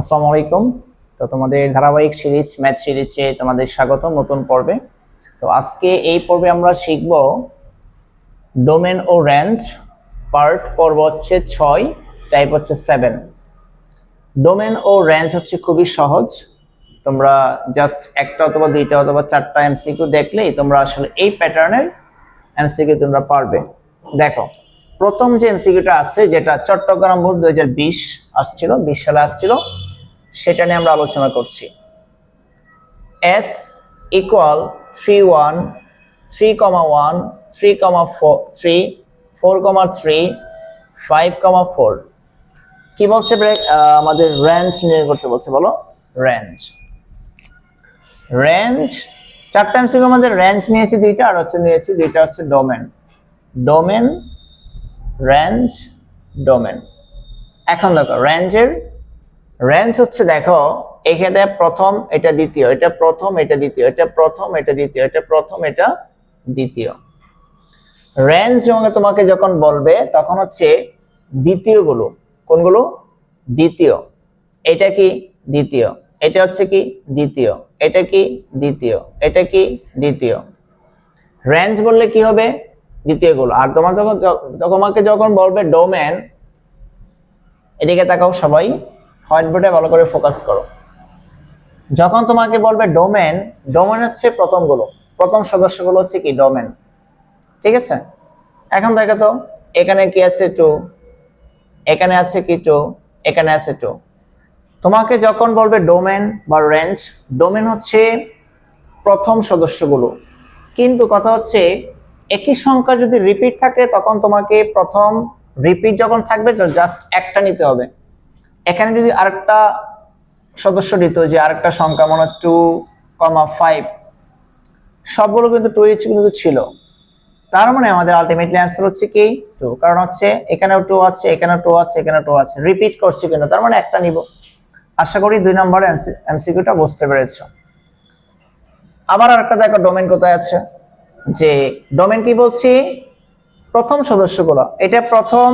আসসালামু আলাইকুম। তো তোমাদের ধারাবাহিক সিরিজ ম্যাথ সিরিজে তোমাদের স্বাগত নতুন পর্বে। তো আজকে এই পর্বে আমরা শিখব ডোমেন ও রেঞ্জ। পার্ট, পর্ব হচ্ছে ছয়, টাইপ হচ্ছে সেভেন। ডোমেন ও রেঞ্জ হচ্ছে খুবই সহজ। তোমরা জাস্ট একটা অথবা দুইটা অথবা চারটা এমসিকিউ দেখলেই তোমরা আসলে এই প্যাটার্নের এমসিকিউ তোমরা পারবে। দেখো, প্রথম যে এমসিকিউটা আছে, যেটা চট্টগ্রাম বোর্ড দু হাজার বিশ আসছিল, বিশ সালে আসছিল সেটা নিয়ে আমরা আলোচনা করছি। S equal three one three comma one three comma four three four comma three five comma four কি বলছে ব্রেক আমাদের রেঞ্জ নিয়ে করতে বলছে বলো। রেঞ্জ রেঞ্জ চারটা এমসিকিউ আমাদের রেঞ্জ নিয়েছি দুইটা আর হচ্ছে নিয়েছি দুইটা হচ্ছে ডোমেন ডোমেন রেঞ্জ ডোমেন এখন দেখো রেঞ্জের রেঞ্জ হচ্ছে দেখো, এখানে প্রথম এটা দ্বিতীয়, এটা প্রথম এটা দ্বিতীয়, এটা প্রথম এটা দ্বিতীয়, এটা প্রথম এটা দ্বিতীয়। রেঞ্জ যখন তোমাকে যখন বলবে, তখন হচ্ছে দ্বিতীয়গুলো কোনগুলো? দ্বিতীয়। এটা কি দ্বিতীয়? এটা হচ্ছে কি দ্বিতীয়? এটা কি দ্বিতীয়? এটা কি দ্বিতীয়? রেঞ্জ বললে কি হবে? দ্বিতীয়গুলো আর তোমার যখন, তোমাকে যখন বলবে ডোমেন এদিকে তাকাও সবাই। হোয়াইট বোর্ডে ভালো করে ফোকাস করো। যখন তোমাকে বলবে ডোমেন ডোমেন হচ্ছে প্রথমগুলো। প্রথম সদস্যগুলো হচ্ছে কি? ডোমেন ঠিক আছে? এখন দেখো তো, এখানে কি আছে টু এখানে আছে কি টু এখানে আছে টু তোমাকে যখন বলবে ডোমেন বা রেঞ্জ ডোমেন হচ্ছে প্রথম সদস্যগুলো। কিন্তু কথা হচ্ছে, একই সংখ্যা যদি রিপিট থাকে, তখন তোমাকে প্রথম রিপিট যখন থাকবে জাস্ট একটা নিতে হবে। এখানে যদি আরেকটা সদস্য দিত যে আরেকটা সংখ্যা, মনে হচ্ছে টু কমা ফাইভ সবগুলো কিন্তু টু এইচ কিন্তু ছিল। তার মানে আমাদের আলটিমেটলি অ্যান্সার হচ্ছে কি? টু কারণ হচ্ছে এখানেও টু আছে, এখানেও টু আছে এখানে টু আছে। রিপিট করছি কিন্তু, তার মানে একটা নিব। আশা করি দুই নম্বর এমসিকিউটা বুঝতে পেরেছ। আবার আরেকটা দেখো ডোমেন কোথায় আছে? যে ডোমেন কি বলছি? প্রথম সদস্যগুলো। এটা প্রথম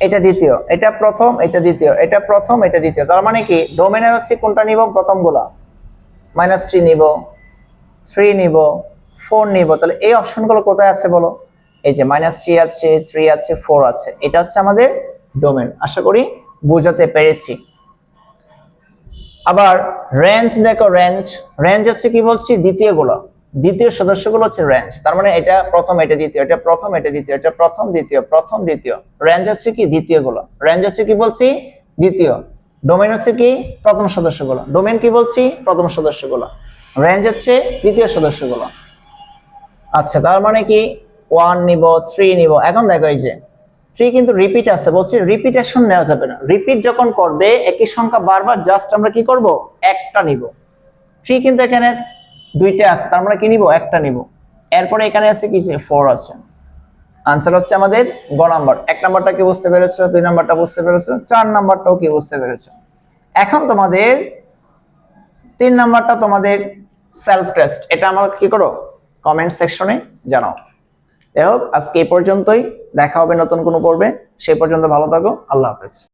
এটা দ্বিতীয়, এটা প্রথম, এটা দ্বিতীয়, এটা প্রথম, এটা দ্বিতীয়। তার মানে কি? ডোমেনের হচ্ছে কোনটা নিব? প্রথমগুলো। মাইনাস থ্রি নিব থ্রি নিব ফোর নিব। তাহলে এই অপশনগুলো কোথায় আছে বলো? এই যে মাইনাস থ্রি আছে থ্রি আছে ফোর আছে। এটা হচ্ছে আমাদের ডোমেন আশা করি বুঝাতে পেরেছি। আবার রেঞ্জ দেখো রেঞ্জ রেঞ্জ হচ্ছে কি বলছি? দ্বিতীয়গুলো দ্বিতীয় সদস্যগুলো হচ্ছে রেঞ্জ তার মানে এটা প্রথম, এটা দ্বিতীয়, এটা প্রথম, এটা দ্বিতীয়, এটা প্রথম, দ্বিতীয় প্রথম, দ্বিতীয়। রেঞ্জ হচ্ছে কি? দ্বিতীয়গুলো রেঞ্জ হচ্ছে কি বলছি? দ্বিতীয়। ডোমেন হচ্ছে কি? প্রথম সদস্যগুলো। ডোমেন কি বলছি? প্রথম সদস্যগুলো। রেঞ্জ হচ্ছে দ্বিতীয় সদস্যগুলো। আচ্ছা তার মানে কি? ওয়ান নিব থ্রি নিব। এখন দেখো এই যে থ্রি কিন্তু রিপিট আছে। বলছি রিপিটেশন নেওয়া যাবে না। রিপিট যখন করবে, একই সংখ্যা বারবার জাস্ট আমরা কি করব? একটা নিব। থ্রি কিন্তু এখানে দুইটা আছে, তার মানে কি নিব? একটা নিব। এরপরে এখানে আছে কি ফোর আছে। আনসার হচ্ছে আমাদের গ নাম্বার এক নাম্বারটা কি বুঝতে পেরেছ? দুই নাম্বারটা বুঝতে পেরেছ? চার নাম্বারটাও কি বুঝতে পেরেছ? এখন তোমাদের তিন নাম্বারটা তোমাদের সেলফ টেস্ট এটা আমার কি করো? কমেন্ট সেকশনে জানাও। যাই হোক, আজকে এই পর্যন্তই। দেখা হবে নতুন কোনো পর্বে। সেই পর্যন্ত ভালো থাকো। আল্লাহ হাফেজ।